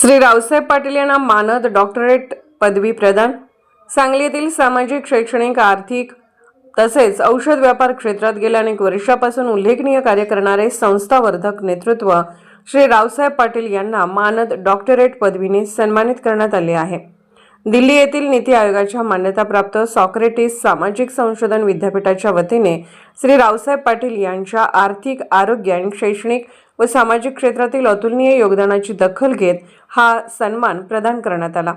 श्री रावसाहेब पाटील यांना मानद डॉक्टरेट पदवी प्रदान. सांगली सामाजिक शैक्षणिक आर्थिक तसेच औषध व्यापार क्षेत्रात गेल्या अनेक वर्षापासून उल्लेखनीय कार्य करणारे संस्थावर्धक नेतृत्व श्री रावसाहेब पाटील यांना मानद डॉक्टरेट पदवीने सन्मानित करण्यात आले आहे. दिल्ली येथील नीती आयोगाच्या मान्यताप्राप्त सॉक्रेटिस सामाजिक संशोधन विद्यापीठाच्या वतीने श्री रावसाहेब पाटील यांच्या आर्थिक आरोग्य आणि शैक्षणिक व सामाजिक क्षेत्रातील अतुलनीय योगदानाची दखल घेत हा सन्मान प्रदान करण्यात आला.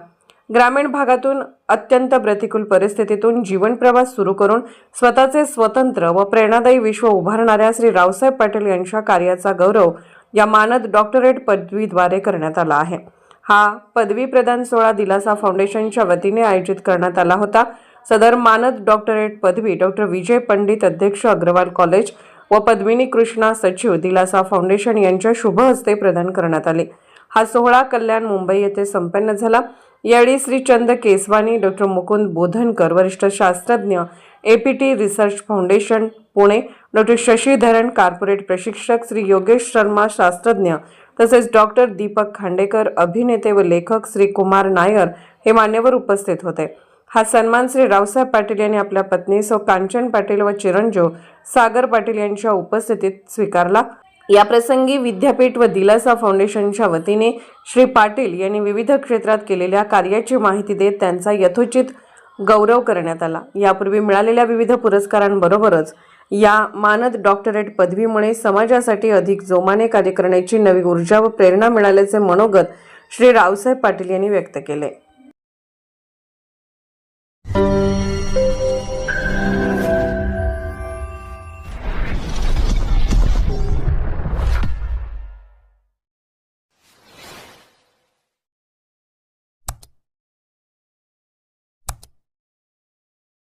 ग्रामीण भागातून अत्यंत प्रतिकूल परिस्थितीतून जीवन प्रवास सुरू करून स्वतःचे स्वतंत्र व प्रेरणादायी विश्व उभारणाऱ्या श्री रावसाहेब पाटील यांच्या कार्याचा गौरव या मानद डॉक्टरेट पदवीद्वारे करण्यात आला आहे. हा पदवी प्रदान सोहळा दिलासा फाउंडेशनच्या वतीने आयोजित करण्यात आला होता. सदर मानद डॉक्टरेट पदवी डॉक्टर विजय पंडित अध्यक्ष अग्रवाल कॉलेज व पद्मिनी कृष्णा सचिव दिलासा फाउंडेशन यांच्या शुभ हस्ते प्रदान करण्यात आले. हा सोहळा कल्याण मुंबई येथे संपन्न झाला. यावेळी श्रीचंद केसवानी डॉक्टर मुकुंद बोधनकर वरिष्ठ शास्त्रज्ञ APT research foundation Pune doctor Shashidharan corporate प्रशिक्षक श्री योगेश शर्मा शास्त्रज्ञ तसेच डॉक्टर दीपक खांडेकर अभिनेते व लेखक श्री कुमार नायर हे मान्यवर उपस्थित होते. हा सन्मान श्री रावसाहेब पाटील यांनी आपल्या पत्नी सौ कांचन पाटील व चिरंजीव सागर पाटील यांच्या उपस्थितीत स्वीकारला. या प्रसंगी विद्यापीठ व दिलासा फाउंडेशनच्या वतीने श्री पाटील यांनी विविध क्षेत्रात केलेल्या कार्याची माहिती देत त्यांचा यथोचित गौरव करण्यात आला. यापूर्वी मिळालेल्या विविध पुरस्कारांबरोबरच या मानद डॉक्टरेट पदवीमुळे समाजासाठी अधिक जोमाने कार्य करण्याची नवी ऊर्जा व प्रेरणा मिळाल्याचे मनोगत श्री रावसाहेब पाटील यांनी व्यक्त केले.